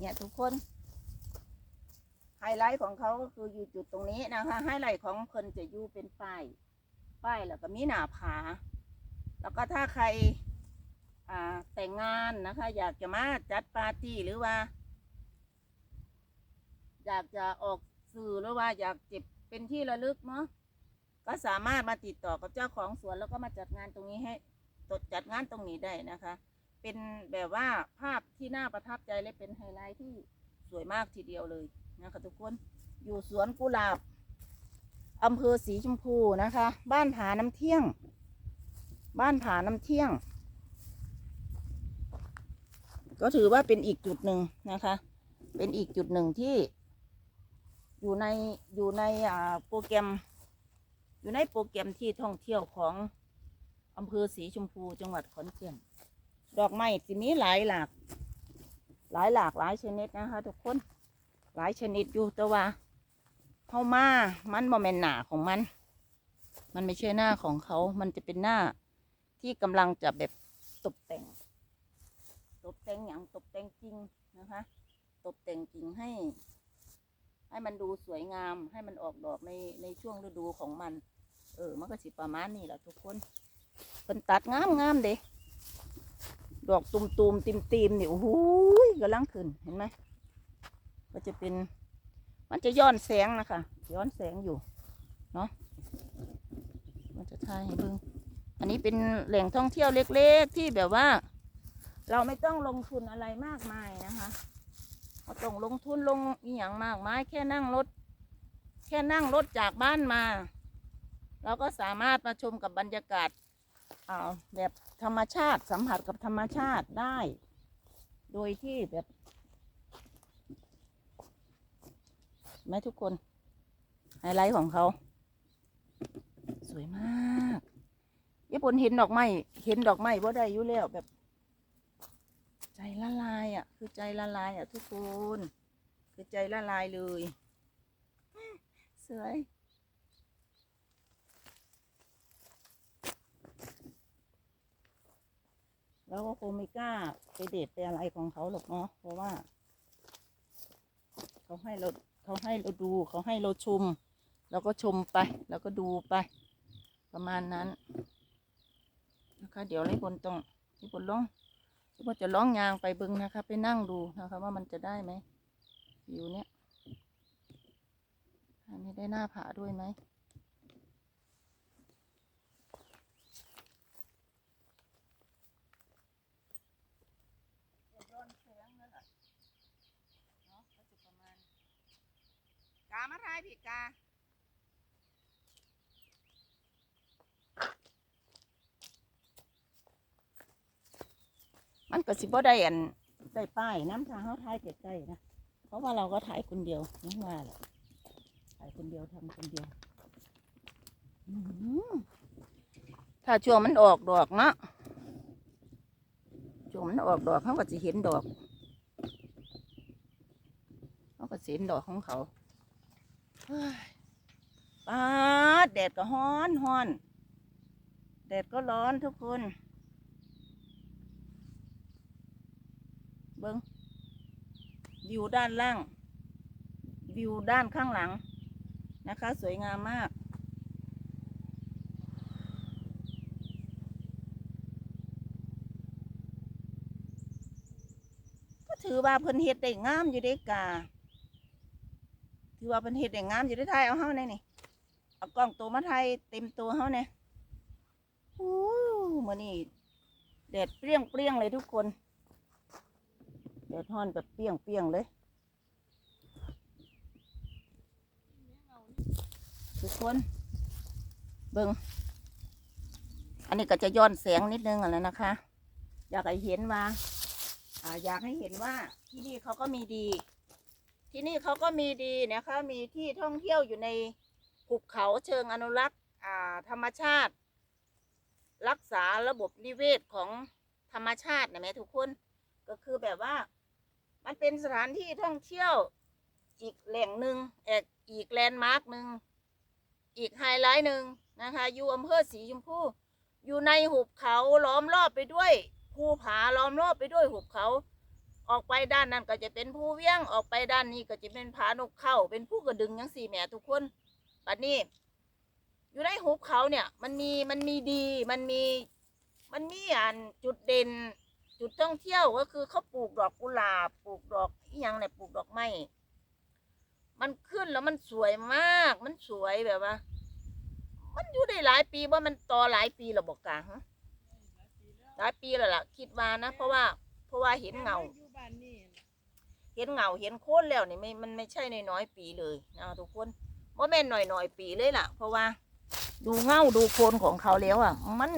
เนี่ยทุกคน ไฮไลท์ของเขาก็คืออยู่จุดตรงนี้นะคะ ไฮไลท์ของเพิ่นจะอยู่เป็นป้าย ป้ายแล้วก็มีหน้าผา แล้วก็ถ้าใครแต่งงานนะคะ อยากจะมาจัดปาร์ตี้หรือว่า อยากจะออกสื่อหรือว่าอยากเจ็บเป็นที่ระลึกเนาะก็สามารถมาติดต่อกับเจ้าของสวนแล้วก็มาจัดงานตรงนี้ให้จัดงานตรงนี้ได้นะคะ เป็นแบบว่าภาพที่น่าประทับใจและเป็นไฮไลท์ที่สวยมากทีเดียวเลยนะคะทุกคนอยู่สวนกุหลาบอำเภอสีชมพูนะคะ บ้านผาน้ำเที่ยง บ้านผาน้ำเที่ยง ก็ถือว่าเป็นอีกจุดหนึ่งนะคะ เป็นอีกจุดหนึ่งที่ อยู่ในอยู่ในอ่าโปรแกรม อยู่ในโปรแกรมที่ท่องเที่ยวของอำเภอสีชมพูจังหวัดขอนแก่น ดอกไม้สิมีหลายหลาก หลายหลากหลายชนิดนะคะ ทุกคน หลายชนิดอยู่แต่ว่าเข้ามามันโมเมนหนาของมัน มันไม่ใช่หน้าของเขา มันจะเป็นหน้าที่กำลังจะแบบตกแต่ง ตกแต่งอย่างตกแต่งจริงนะคะ ตกแต่งจริงให้ ให้มันดูสวยงาม ให้มันออกดอกในในช่วงฤดูของมัน เออ มันก็สิประมาณนี้แหละทุกคนเป็นตัดงามงามๆเด้ ดอกตุ่มตุมๆติมติมๆนี่โอ้โหยกำลังขึ้นเห็นไหมก็จะเป็น มันจะย้อนแสงนะคะย้อนแสงอยู่เนาะมันจะทายให้เบิ่งอันนี้เป็นแหล่งท่องเที่ยวเล็ก ๆ ที่แบบว่า เราไม่ต้องลงทุนอะไรมากมายนะคะเราต้องลงทุนลงอีหยังมากมายแค่นั่งรถ แค่นั่งรถจากบ้านมา เราก็สามารถมาชมกับบรรยากาศ แบบธรรมชาติสัมผัสกับธรรมชาติได้ โดยที่แบบเห็นไหมทุกคน ไฮไลท์ของเขา สวยมากญี่ปุ่นเห็นดอกไม้เห็นดอกไม้ว่าได้อยู่แล้วแบบ ใจละลายอะ คือใจละลายอะทุกคน คือใจละลายเลย สวย แล้วก็คงไม่กล้าไปเดทไปอะไรของเขาหรอกเนาะเพราะว่า เขาให้เราเขาให้เราดูเขาให้เราชมเราก็ชมไป แล้วก็ดูไป ประมาณนั้นนะคะเดี๋ยวไอ้บนต้องไอ้บนร้องไอ้บนจะร้องยางไปบึงนะคะ ไปนั่งดูนะคะ ว่ามันจะได้ไหมวิวเนี้ยอันนี้ได้หน้าผาด้วยไหมามาทายผิดกามันก็สิบ่ได้อันได้ป้ายน้ำทางเขาถ่ายใกล้ๆนะ เพราะว่าเราก็ถ่ายคนเดียวนั่นว่าแหละถ่ายคนเดียวทำคนเดียวถ้าช่วงมันออกดอกเนาะช่วงมันออกดอกเขาก็จะเห็นดอกเขาก็เห็นดอกของเขา ป้าแดดก็ฮ้อนฮ้อนแดดก็ร้อนทุกคน เบิ้งวิวด้านล่าง วิวด้านข้างหลังนะคะ สวยงามมาก ก็ถือว่าเพิ่นเฮ็ดได้งามอยู่เด้กา ถือว่าเพิ่นเฮ็ดได้งามอยู่ได้ไทยเอาเฮาแน่นี่เอากล้องตัวมาไทยเต็มตัวเฮาแน่โอ้มื้อนี้แดดเปรี้ยงเปรี้ยงๆเลยทุกคนเดือดร้อนแบบเปรี้ยงเปียงๆเลยทุกคนเบิงอันนี้ก็จะย้อนแสงนิดนึงอะแล้วนะคะ อยากให้เห็นว่าอ่าอยากให้เห็นว่าที่นี่เขาก็มีดี ที่นี่เขาก็มีดีนะคะมีที่ท่องเที่ยวอยู่ในหุบเขาเชิงอนุรักษ์ธรรมชาติ รักษาระบบนิเวศของธรรมชาตินะแม่ทุกคนก็คือแบบว่า มันเป็นสถานที่ท่องเที่ยวอีกแหล่งหนึ่งแอกอีกแลนด์มาร์กหนึ่งอีกไฮไลท์หนึ่งนะคะอยู่อำเภอสีชมพูอยู่ในหุบเขาล้อมรอบไปด้วยภูผาล้อมรอบไปด้วยหุบเขา ออกไปด้านนั้นก็จะเป็นผู้เวียงออกไปด้านนี้ก็จะเป็นผานกเข้า เป็นผู้กระดึงยังสี่แหม่ทุกคนปัดนี้ อยู่ในหุบเขาเนี่ย มันมีมันมีดี มันมี มันมีอันจุดเด่น จุดท่องเที่ยวก็คือเขาปลูกดอกกุหลาบปลูกดอกอหยังเนี่ยปลูกดอกไม้มันขึ้นแล้วมันสวยมาก มันสวยแบบว่า มันอยู่ได้หลายปีว่ามันต่อหลายปีหรอบอกกะฮะหลายปีแล้วล่ะคิดว่านะ เพราะว่า เพราะว่าเห็นเงา ห็นเงาเห็นโค่นแล้วนี่ไม่มันไม่ใช่น้อยๆปีเลยนะทุกคนว่าแม่นหน่อยๆปีเลยล่ะ เพราะว่า ดูเงาดูโคนของเขาแล้วอะ มัน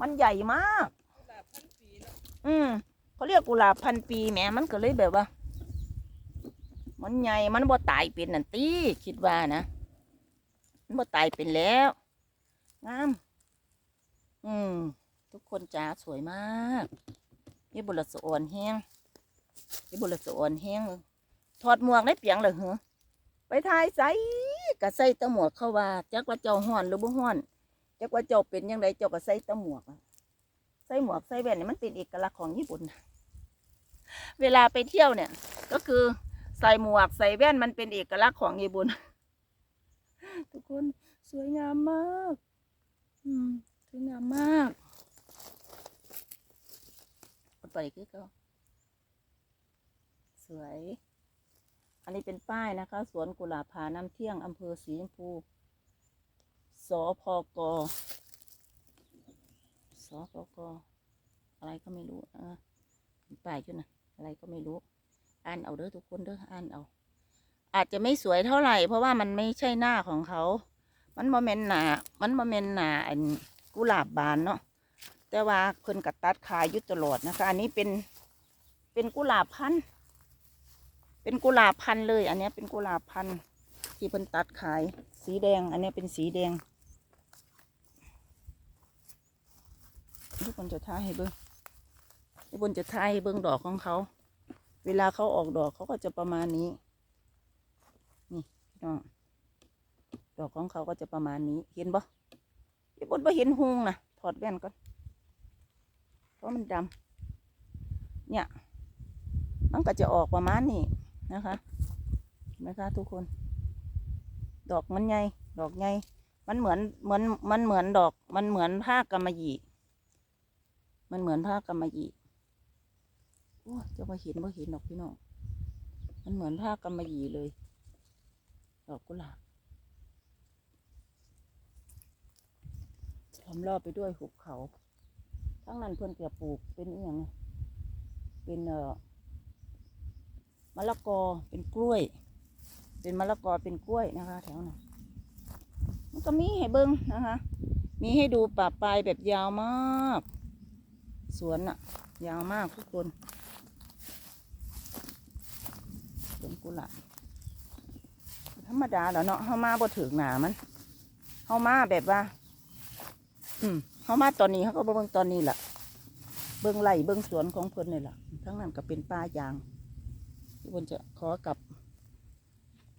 มันใหญ่มากกุหลาบพันปีแล้วอืมเขาเรียกกุหลาบพันปีแหมมันก็เลยแบบว่า มันใหญ่มันบ่ตายเป็นนั่นตีคิดว่านะมันบ่ตายเป็นแล้วงามอืม ทุกคนจ้าสวยมากนี่บุรสะอ่อนแห้ง นี่บุรสะอ่อนแห้งเลยถอดหมวกได้เปียงเลยเหรอไปทายใส่กะใส่ตะหมวกเข้าว่าจักว่าเจ้าห้อนหรือบ่ห้อนจักว่าเจ้าเป็นยังไงเจ้าก็ใส่ตะหมวกใส่หมวกใส่แว่นเนี่ยมันเป็นเอกลักษณ์ของญี่ปุ่นเวลาไปเที่ยวเนี่ย ก็คือใส่หมวกใส่แว่นมันเป็นเอกลักษณ์ของญี่ปุ่นทุกคนสวยงามมาก อืมสวยงามมากเอาไปคือเขา สวย อันนี้เป็นป้ายนะคะ สวนกุหลาบผาน้ำเที่ยงอำเภอสีชมพูสพกสปกอะไรก็ไม่รู้อ่าป้ายจุนะอะไรก็ไม่รู้ อ่านเอาเด้อทุกคนเด้ออ่านเอา อาจจะไม่สวยเท่าไหร่ เพราะว่ามันไม่ใช่หน้าของเขา มันโมเมนหนา มันโมเมนหนาอันกุหลาบบานเนาะแต่ว่าเพิ่นกัตัดขายยุตลอดนะคะ อันนี้เป็นเป็นกุหลาบพันธุ์ เป็นกุหลาบพันเลย อันนี้เป็นกุหลาบพันที่เพิ่นตัดขาย สีแดง อันนี้เป็นสีแดงทุกคนจะทายให้เบิ้งทุกคนจะทายให้เบิ้งดอกของเขา เวลาเขาออกดอกเขาก็จะประมาณนี้ นี่พี่น้อง ดอกของเขาก็จะประมาณนี้ เห็นปะพี่บนไปเห็นหุงนะถอดแว่นก่อน เพราะมันดำเนี่ย มันก็จะออกประมาณนี้ นะคะไหมคะทุกคน ดอกมันใหญ่ดอกใหญ่มันเหมือนเหมือนมันเหมือนดอก มันเหมือนผ้ากำมะหยี่มันเหมือนผ้ากำมะหยี่โอ้จะมาเห็นว่าเห็นดอกพี่น้องมันเหมือนผ้ากำมะหยี่เลย ดอกกุหลาบล้อมรอบไปด้วยหุบเขา ทั้งนั้นเพื่อนเกือบปลูกเป็นอย่างไงเป็นเอ่อ มะละกอเป็นกล้วย เป็นมะละกอเป็นกล้วยนะคะ แถวนั้นมันก็มีให้เบิ้งนะคะ มีให้ดูป่าปลายแบบยาวมาก สวนอะยาวมากทุกคนสวนกุหลาบธรรมดาแล้วเนาะเฮามาบ่ถึงหนามันเฮามาแบบว่า อืมเฮามาตอนนี้เขาก็บ่เบิ่งตอนนี้แหละเบิ่งไร่เบิ่งสวนของเพิ่นนี่แหละทั้งนั้นก็เป็นป่ายาง ที่เพิ่นจะขอกลับ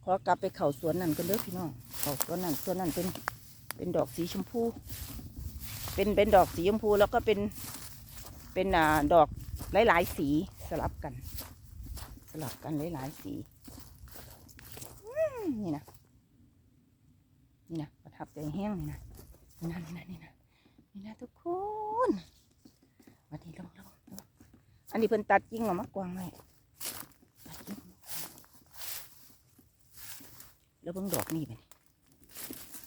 ขอกลับไปเข่าสวนนั่นกันเด้อพี่น้องเข่าสวนนั่นสวนนั่นเป็นเป็นดอกสีชมพู เป็นเป็นดอกสีชมพูแล้วก็เป็นเป็นอ่าดอกหลายๆสีสลับกัน สลับกันหลายๆสีนี่นะนี่นะประทับใจแห้งนี่นะนี่นะนี่นะนี่นะนี่นะทุกคนมาดีลงลงลงอันนี้เพิ่นตัดกิ่งออกมากวางไว้ตัดกิ่งออกมากวาง แล้วเบิ่งดอกนี่ไป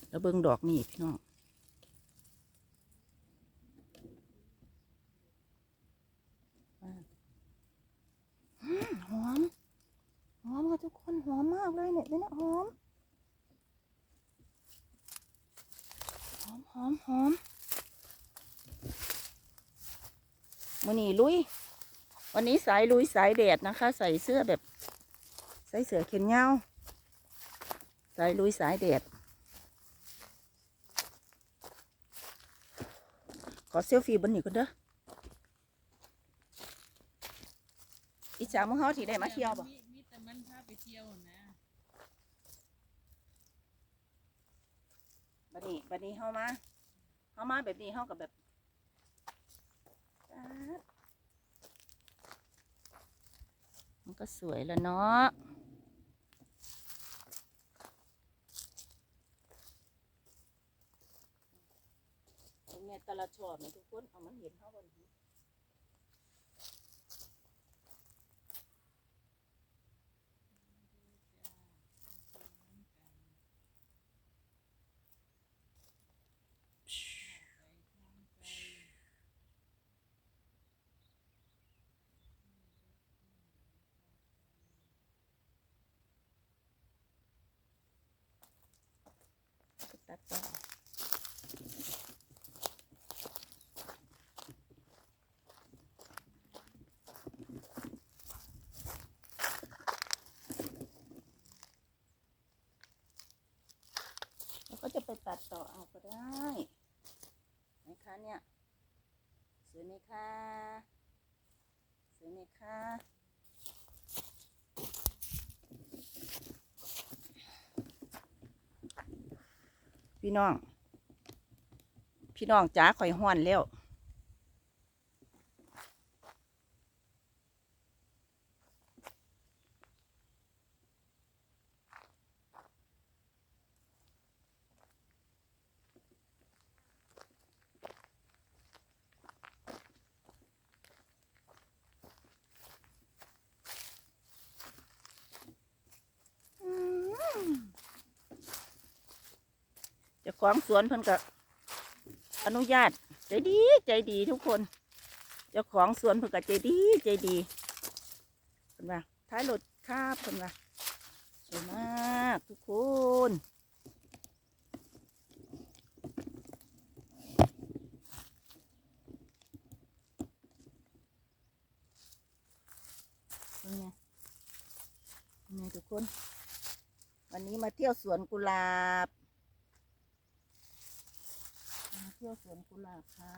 แล้วเบิ่งดอกนี่พี่น้องหอม หอมค่ะทุกคนหอมมากเลยเนี่ยเนี่ยหอม หอมหอมหอมวันนี้ลุย วันนี้สายลุยสายแดดนะคะ ใส่เสื้อแบบ ใส่เสื้อแขนยาว สายลุยสายแดด ขอเซลฟี่บนนี้ก่อนเด้ออิจฉามึงเฮาที่ได้มาเที่ยวบ่มีมีแต่มันพาไปเที่ยวนะบัดนี้บัดนี้เฮามาเฮามาแบบนี้เฮากับแบบป๊าดมันก็สวยแล้วเนาะ เป็นแต่ละชอบนี่ยทุกคนเอามันเห็นเท่ากันนี้ตัดต่อแล้วก็จะไป ตัดต่อเอาก็ได้นะคะเนี่ยสวยไหมคะสวยไหมคะพี่น้อง พี่น้องจ้าข่อยห้อนแล้ว เจะ ของสวนเพิ่นก็อนุญาต ใจดีใจดีทุกคน เจ้าของสวนเพิ่นก็ใจดีใจดีเพิ่นว่าท้ายรถคาบเพิ่นว่าสวยมากทุกคนเป็นไงนไงทุกคน วันนี้มาเที่ยวสวนกุหลาบ ที่ยวสวนกุหลาบค่ะ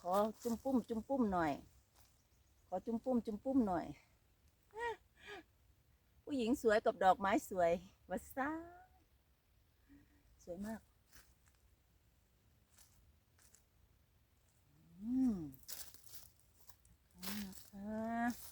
ขอจุ่มปุ้มจุ่มปุ้มหน่อย ขอจุ่มปุ้มจุ่มปุ้มหน่อย ผู้หญิงสวยกับดอกไม้สวยวัดซาสวยมากอืมนะคะ